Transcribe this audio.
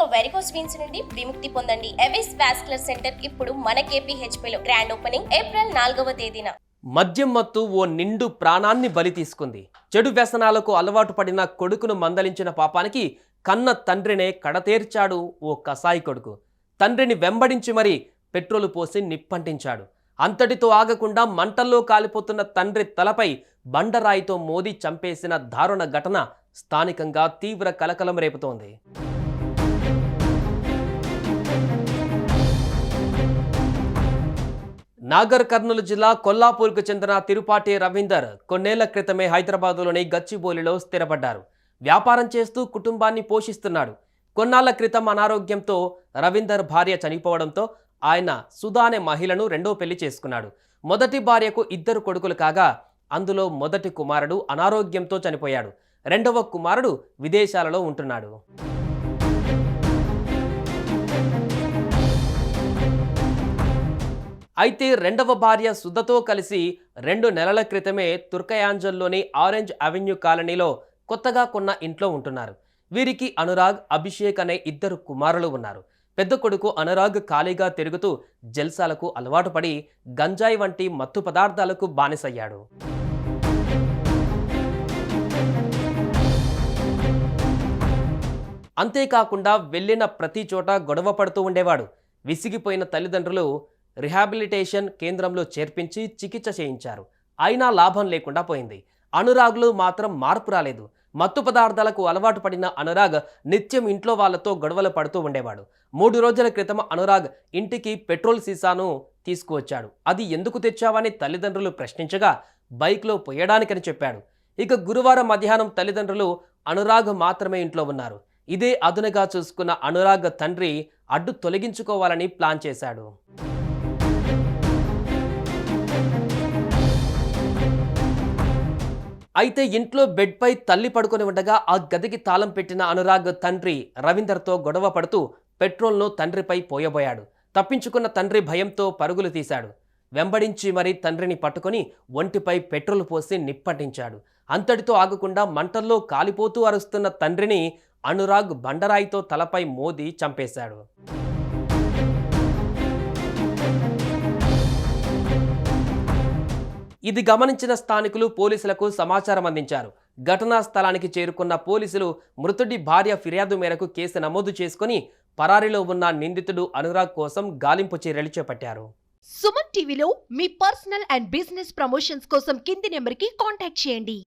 ఇక varicose veins నుండి విముక్తి పొందండి. ఎవిస్ వాస్కులర్ సెంటర్ ఇప్పుడు మన కేపీహెచ్పి లో గ్రాండ్ ఓపెనింగ్ ఏప్రిల్ నాలుగవ తేదీన. మద్యం మత్తు ఓ నిండు ప్రాణాన్ని బలి తీసుకుంది. చెడు వ్యసనాలకు అలవాటు పడిన కొడుకును మందలించిన పాపానికి కన్న తండ్రినే కడతేర్చాడు ఓ కసాయి కొడుకు. తండ్రిని వెంబడించి మరీ పెట్రోలు పోసి నిప్పంటించాడు. అంతటితో ఆగకుండా మంటల్లో కాలిపోతున్న తండ్రి తలపై బండరాయితో మోదీ చంపేసిన దారుణ ఘటన స్థానికంగా తీవ్ర కలకలం రేపుతోంది. నాగర్ కర్నూలు జిల్లా కొల్లాపూర్కు చెందిన తిరుపాటి రవీందర్ కొన్నేళ్ళ క్రితమే హైదరాబాదులోని గచ్చిబౌలిలో స్థిరపడ్డారు. వ్యాపారం చేస్తూ కుటుంబాన్ని పోషిస్తున్నాడు. కొన్నాళ్ళ క్రితం అనారోగ్యంతో రవీందర్ భార్య చనిపోవడంతో ఆయన సుధా అనే మహిళను రెండో పెళ్ళి చేసుకున్నాడు. మొదటి భార్యకు ఇద్దరు కొడుకులు కాగా అందులో మొదటి కుమారుడు అనారోగ్యంతో చనిపోయాడు. రెండవ కుమారుడు విదేశాలలో ఉంటున్నాడు. అయితే రెండవ భార్య సుధతో కలిసి రెండు నెలల క్రితమే తుర్కయాంజల్లోని ఆరెంజ్ అవెన్యూ కాలనీలో కొత్తగా కొన్న ఇంట్లో ఉంటున్నారు. వీరికి అనురాగ్ అభిషేక్ అనే ఇద్దరు కుమారులు ఉన్నారు. పెద్ద కొడుకు అనురాగ్ ఖాళీగా తిరుగుతూ జల్సాలకు అలవాటు పడి గంజాయి వంటి మత్తు పదార్థాలకు బానిసయ్యాడు. అంతేకాకుండా వెళ్ళిన ప్రతి చోట గొడవ పడుతూ ఉండేవాడు. విసిగిపోయిన తల్లిదండ్రులు రిహాబిలిటేషన్ కేంద్రంలో చేర్పించి చికిత్స చేయించారు. అయినా లాభం లేకుండా పోయింది. అనురాగ్లు మాత్రం మార్పు రాలేదు. మత్తు పదార్థాలకు అలవాటు పడిన అనురాగ్ నిత్యం ఇంట్లో వాళ్ళతో గొడవలు పడుతూ ఉండేవాడు. మూడు రోజుల క్రితం అనురాగ్ ఇంటికి పెట్రోల్ సీసాను తీసుకువచ్చాడు. అది ఎందుకు తెచ్చావని తల్లిదండ్రులు ప్రశ్నించగా బైక్లో పోయడానికని చెప్పాడు. ఇక గురువారం మధ్యాహ్నం తల్లిదండ్రులు అనురాగ్ మాత్రమే ఇంట్లో ఉన్నారు. ఇదే అదునుగా చూసుకున్న అనురాగ్ తండ్రి అడ్డు తొలగించుకోవాలని ప్లాన్ చేశాడు. అయితే ఇంట్లో బెడ్పై తల్లి పడుకొని ఉండగా ఆ గదికి తాళం పెట్టిన అనురాగ్ తండ్రి రవీందర్తో గొడవ పడుతూ పెట్రోల్ను తండ్రిపై పోయబోయాడు. తప్పించుకున్న తండ్రి భయంతో పరుగులు తీశాడు. వెంబడించి మరీ తండ్రిని పట్టుకొని ఒంటిపై పెట్రోల్ పోసి నిప్పటించాడు. అంతటితో ఆగకుండా మంటల్లో కాలిపోతూ అరుస్తున్న తండ్రిని అనురాగ్ బండరాయితో తలపై మోది చంపేశాడు. ఇది గమనించిన స్థానికులు పోలీసులకు సమాచారం అందించారు. ఘటనా స్థలానికి చేరుకున్న పోలీసులు మృతుడి భార్య ఫిర్యాదు మేరకు కేసు నమోదు చేసుకుని పరారీలో ఉన్న నిందితుడు అనురాగ్ కోసం గాలింపు చర్యలు చేపట్టారు. సుమన్ టీవీలో మీ పర్సనల్ అండ్ బిజినెస్ ప్రమోషన్స్ కోసం కింది నెంబర్కి కాంటాక్ట్ చేయండి.